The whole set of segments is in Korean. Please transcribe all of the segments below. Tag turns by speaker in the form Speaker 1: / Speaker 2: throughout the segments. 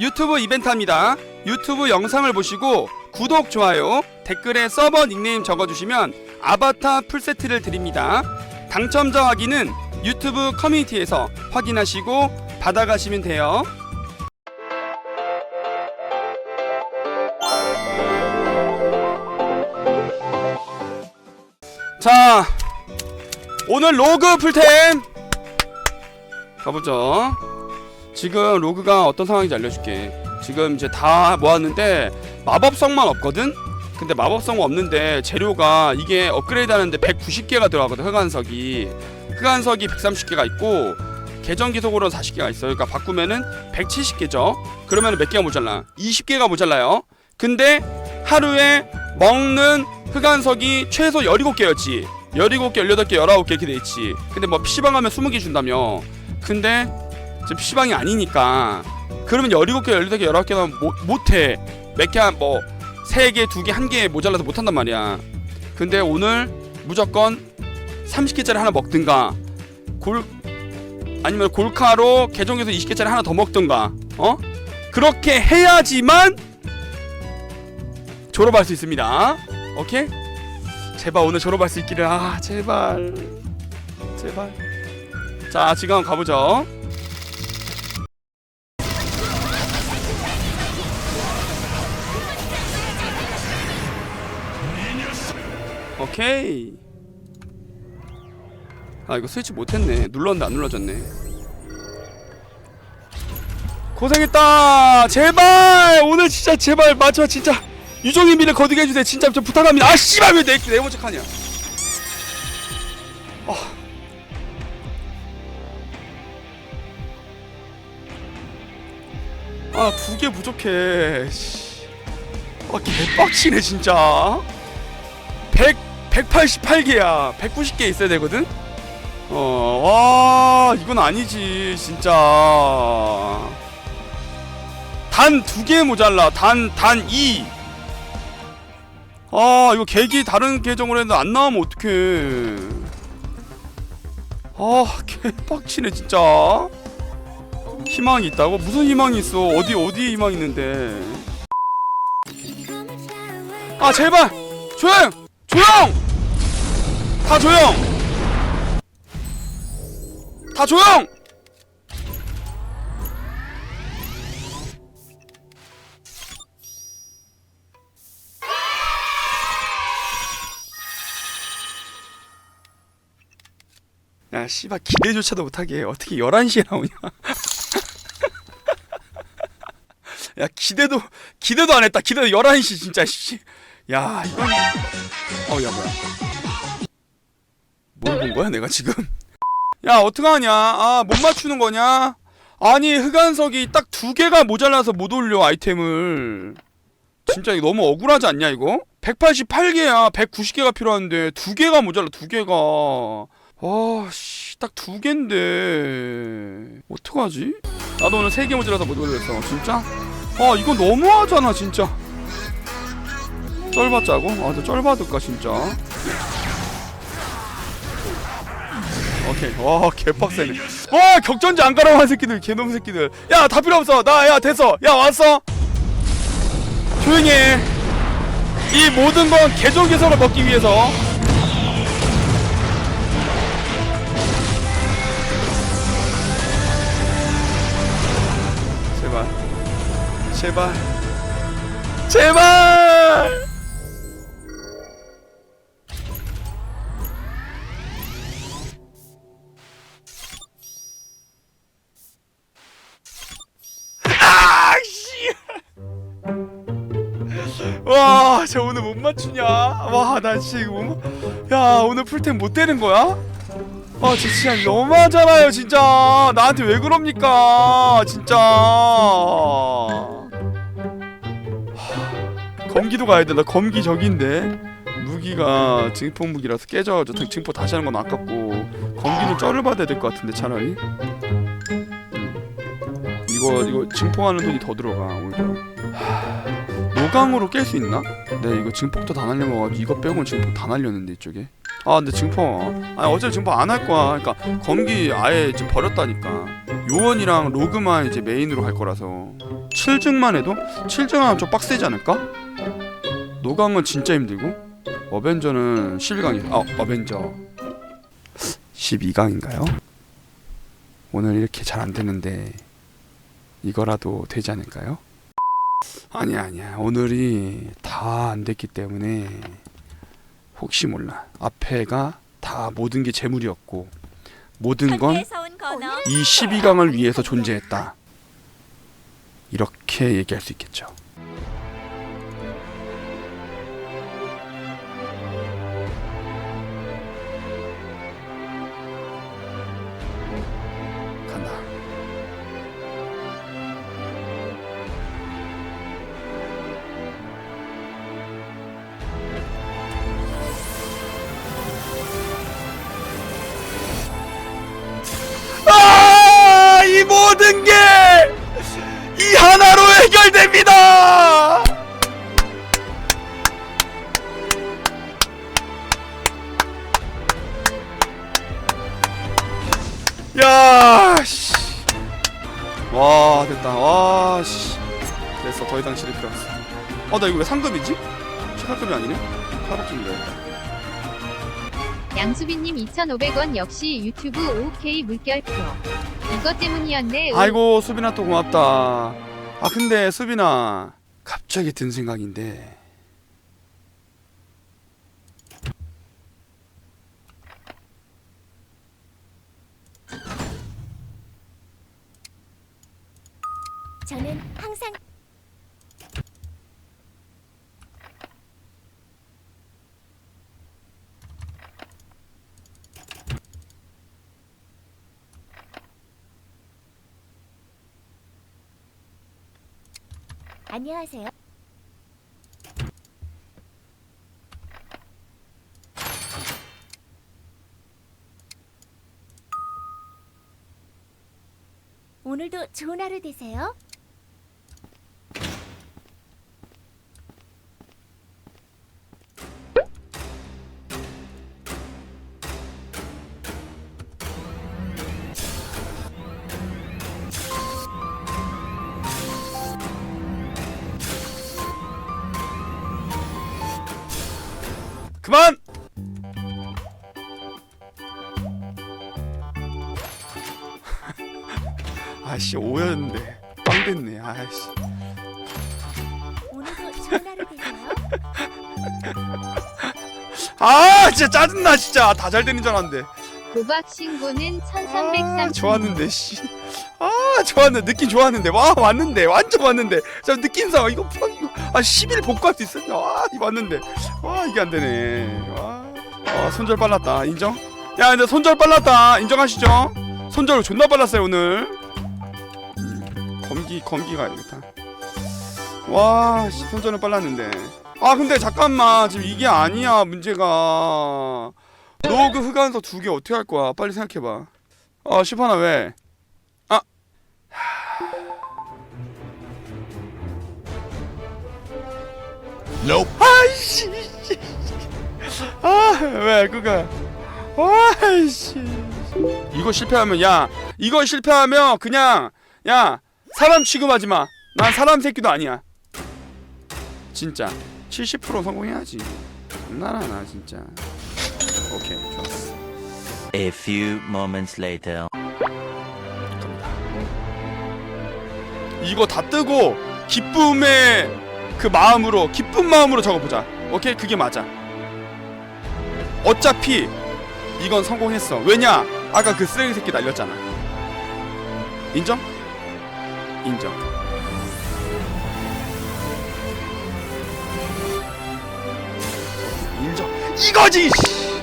Speaker 1: 유튜브 이벤트입니다. 유튜브 영상을 보시고 구독, 좋아요, 댓글에 서버 닉네임 적어주시면 아바타 풀세트를 드립니다. 당첨자 확인은 유튜브 커뮤니티에서 확인하시고 받아가시면 돼요. 자, 오늘 로그 풀템 가보죠. 지금 로그가 어떤 상황인지 알려줄게. 지금 이제 다 모았는데 마법성만 없거든. 근데 마법성 없는데 재료가 이게 업그레이드 하는데 190개가 들어가거든. 흑안석이 흑안석이 130개가 있고 계정 기속으로 40개가 있어. 그러니까 바꾸면은 170개죠. 그러면 몇 개가 모자라? 20개가 모자라요. 근데 하루에 먹는 흑안석이 최소 17개였지. 17개, 18개, 19개 이렇게 돼 있지. 근데 뭐 PC방 가면 20개 준다며. 근데 지금 PC방이 아니니까 그러면 17개, 18개, 19개는 못, 못해. 몇 개, 뭐 3개, 2개, 1개 모자라서 못한단 말이야. 근데 오늘 무조건 30개짜리 하나 먹든가 골 아니면 골카로 계정에서 20개짜리 하나 더 먹든가 어? 그렇게 해야지만 졸업할 수 있습니다. 오케이? 제발 오늘 졸업할 수 있기를 아 제발 제발 자 지금 가보죠. 오케이. 아 이거 스위치 못했네. 눌렀는데 안 눌러졌네. 고생했다. 제발 오늘 진짜 제발 마지막 진짜 유종의 미를 거두게 해주세요. 진짜 좀 부탁합니다. 아 씨발 왜내 내 먼저 하냐. 아두개 부족해. 씨. 아 개빡치네 진짜. 100 188개야. 190개 있어야 되거든. 어, 와, 이건 아니지, 진짜. 단 두 개 모자라. 단, 단 2. 아, 이거 계기 다른 계정으로 했는데 안 나오면 어떡해. 아, 개빡치네, 진짜. 희망이 있다고? 무슨 희망이 있어? 어디, 어디에 희망 있는데. 아, 제발! 조용! 조용! 다 조용! 다 조용! 야 씨발 기대조차도 못하게 어떻게 11시에 나오냐 야 기대도 기대도 안 했다 기대도 11시 진짜 씨. 야 이건 어야 뭐야 거야 내가 지금? 야 어떡하냐? 아 못 맞추는 거냐? 아니 흑안석이 딱 두 개가 모자라서 못 올려 아이템을. 진짜 이거 너무 억울하지 않냐 이거? 188개야. 190개가 필요한데. 두 개가 모자라 두 개가. 아씨 딱 두 개인데. 어떡하지? 나도 오늘 세 개 모자라서 못 올렸어 진짜? 아 이거 너무하잖아 진짜. 쩔받자고? 아저 쩔받을까 진짜 오케이. 와 개빡세네. 와 격전지 안 가라고 한 새끼들 개놈 새끼들. 야 다 필요 없어. 나 야 됐어. 야 왔어. 조용히 해 이 모든 건 개종 개선을 먹기 위해서. 제발. 제발. 제발 저 오늘 못 맞추냐? 와, 나 맞... 야, 오늘 풀템 못 되는 거야? 아, 진짜 너무하잖아요, 진짜. 나한테 왜 그럽니까? 진짜. 하, 검기도 가야 돼. 나 검기 저기인데. 무기가 증폭 무기라서 깨져가지고 증폭 다시 하는 건 아깝고 검기는 쩔을 받아야 될 것 같은데 차라리. 음. 이거 이거 증폭하는 돈이 더 들어가 오히려. 노강으로 깰 수 있나? 네 이거 증폭도 다 날려먹어가지고 이거 빼고는 증폭 다 날렸는데 이쪽에. 아 근데 증포 아니 어차피 증포 안할 거야. 그러니까 검기 아예 지금 버렸다니까. 요원이랑 로그만 이제 메인으로 갈 거라서. 7증만 해도? 7증 하면 좀 빡세지 않을까? 노강은 진짜 힘들고 어벤져는 12강이 아 어벤져. 12강인가요? 오늘 이렇게 잘 안 되는데 이거라도 되지 않을까요? 아니야 아니야. 오늘이 다 안 됐기 때문에 혹시 몰라. 앞에가 다 모든 게 재물이었고 모든 건이
Speaker 2: 현대에서 온 건어.
Speaker 1: 12강을 위해서 존재했다. 이렇게 얘기할 수 있겠죠 모든 게 이 하나로 해결됩니다. 야, 씨. 와, 됐다. 와, 씨. 됐어. 더 이상 치를 필요 없어. 어, 나 이거 왜 상급이지? 최상급이 아니네? 내야겠다.
Speaker 3: 양수빈님 2,500원 역시 유튜브 OK 물결표. 이것 때문이었네.
Speaker 1: 아이고 수빈아 또 고맙다. 아 근데 수빈아 갑자기 든 생각인데
Speaker 2: 저는 항상 안녕하세요. 오늘도 좋은 하루 되세요.
Speaker 1: 오였는데 빵 됐네. 아씨.
Speaker 2: 오늘도 좋은 하루 되세요.
Speaker 1: 아 진짜 짜증나 진짜 다 잘 되는 줄 알았는데.
Speaker 3: 고박 신고는
Speaker 1: 아,
Speaker 3: 1,330.
Speaker 1: 좋았는데 씨. 아 좋았는데 느낌 좋았는데 와 왔는데 완전 왔는데 저 느낌상 이거 푸- 아 10일 복구할 수 있었냐 와 왔는데 와 이게 안 되네 와 아, 손절 빨랐다 인정 야 근데 손절 빨랐다 인정하시죠 손절 존나 빨랐어요 오늘 음, 검기 검기가 알겠다. 와 씨, 손절은 빨랐는데. 아 근데 잠깐만 지금 이게 아니야 문제가. 로그 흑안서 두 개 어떻게 할 거야? 빨리 생각해봐. 어 시파나 왜? 아이씨. 아, 왜 그거? 아이씨. 이거 실패하면 야, 이거 실패하면 그냥 야, 사람 취급하지 마. 난 사람 새끼도 아니야. 진짜. 70% 성공해야지. 장난하나 진짜. 오케이, 좋았어.
Speaker 4: A few moments later.
Speaker 1: 이거 다 뜨고 기쁨의 그 마음으로 기쁜 마음으로 적어보자. 오케이 그게 맞아. 어차피 이건 성공했어. 왜냐? 아까 그 쓰레기 새끼 날렸잖아. 인정? 인정. 인정. 이거지. 씨.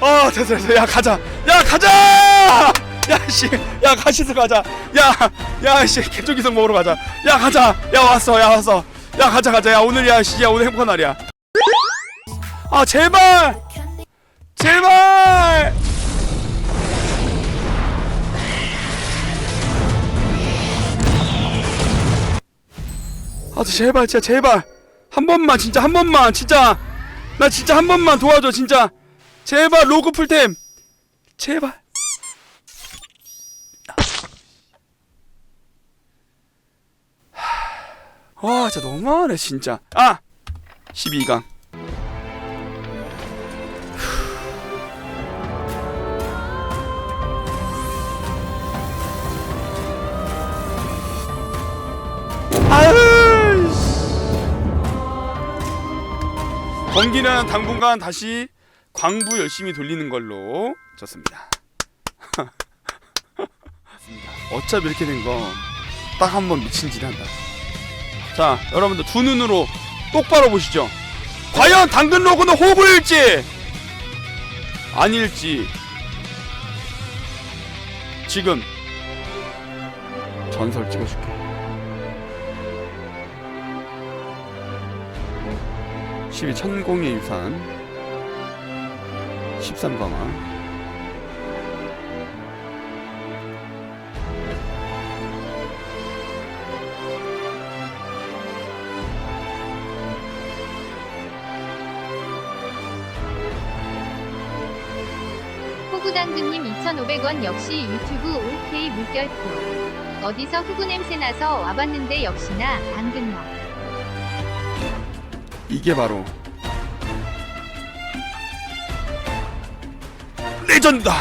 Speaker 1: 아 됐어 됐어. 야 가자. 야 가자! 야 씨. 야 가시스 가자. 야 야 씨. 개쪽이성 먹으러 가자. 야 가자. 야 왔어 야 왔어. 야 가자 가자. 야 오늘 야 씨 야 오늘 행복한 날이야. 아 제발! 제발 아 제발 진짜 제발. 한 번만 진짜 한 번만 진짜. 나 진짜 한 번만 도와줘 진짜. 제발 로그 풀템. 제발. 하, 와 진짜 너무하네 진짜. 아 12강 경기는 당분간 다시 광부 열심히 돌리는 걸로 좋습니다. 어차피 이렇게 된 거 딱 한 번 미친 짓 한다. 자, 여러분들 두 눈으로 똑바로 보시죠. 과연 당근 로고는 호구일지 아닐지 지금 전설 찍어줄게. 12 천공의 유산 13강화
Speaker 3: 호구당근님 2,500원 역시 유튜브 OK 물결표. 어디서 후구 냄새 나서 와봤는데 역시나 당근역.
Speaker 1: 이게 바로 레전드다.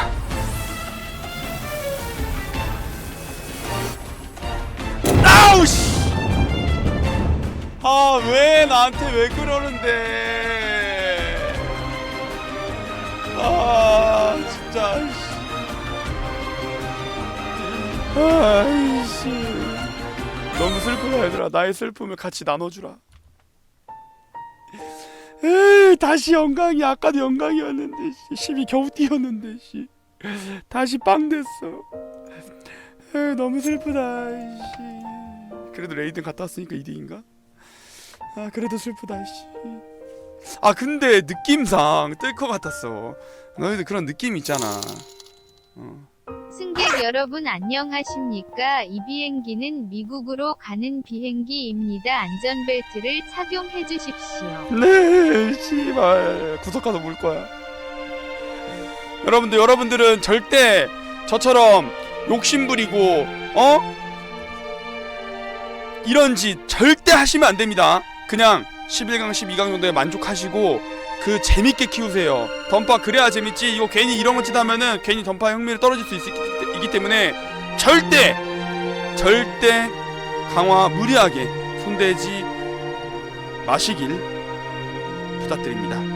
Speaker 1: 아우씨. 아 왜 나한테 왜 그러는데. 아 진짜 아이씨. 너무 슬프다 얘들아. 나의 슬픔을 같이 나눠주라 에이, 다시 영광이 아까도 영광이었는데 씨, 10이 겨우 뛰었는데 씨. 다시 빵 됐어 에이, 너무 슬프다 씨. 그래도 레이든 갔다 왔으니까 2등인가? 아 그래도 슬프다 씨. 아 근데 느낌상 뜰 것 같았어 너희들 그런 느낌 있잖아 어.
Speaker 3: 승객 여러분 안녕하십니까? 이 비행기는 미국으로 가는 비행기입니다. 안전벨트를 착용해 주십시오.
Speaker 1: 네, 씨발 구석 가서 물 거야. 여러분들, 여러분들은 절대 저처럼 욕심 부리고 어 이런 짓 절대 하시면 안 됩니다. 그냥 11강, 12강 정도에 만족하시고 그 재밌게 키우세요. 던파 그래야 재밌지. 이거 괜히 이런 거 짓하면은 괜히 던파 흥미를 떨어질 수 있, 기 때문에 절대 절대 강화 무리하게 손대지 마시길 부탁드립니다.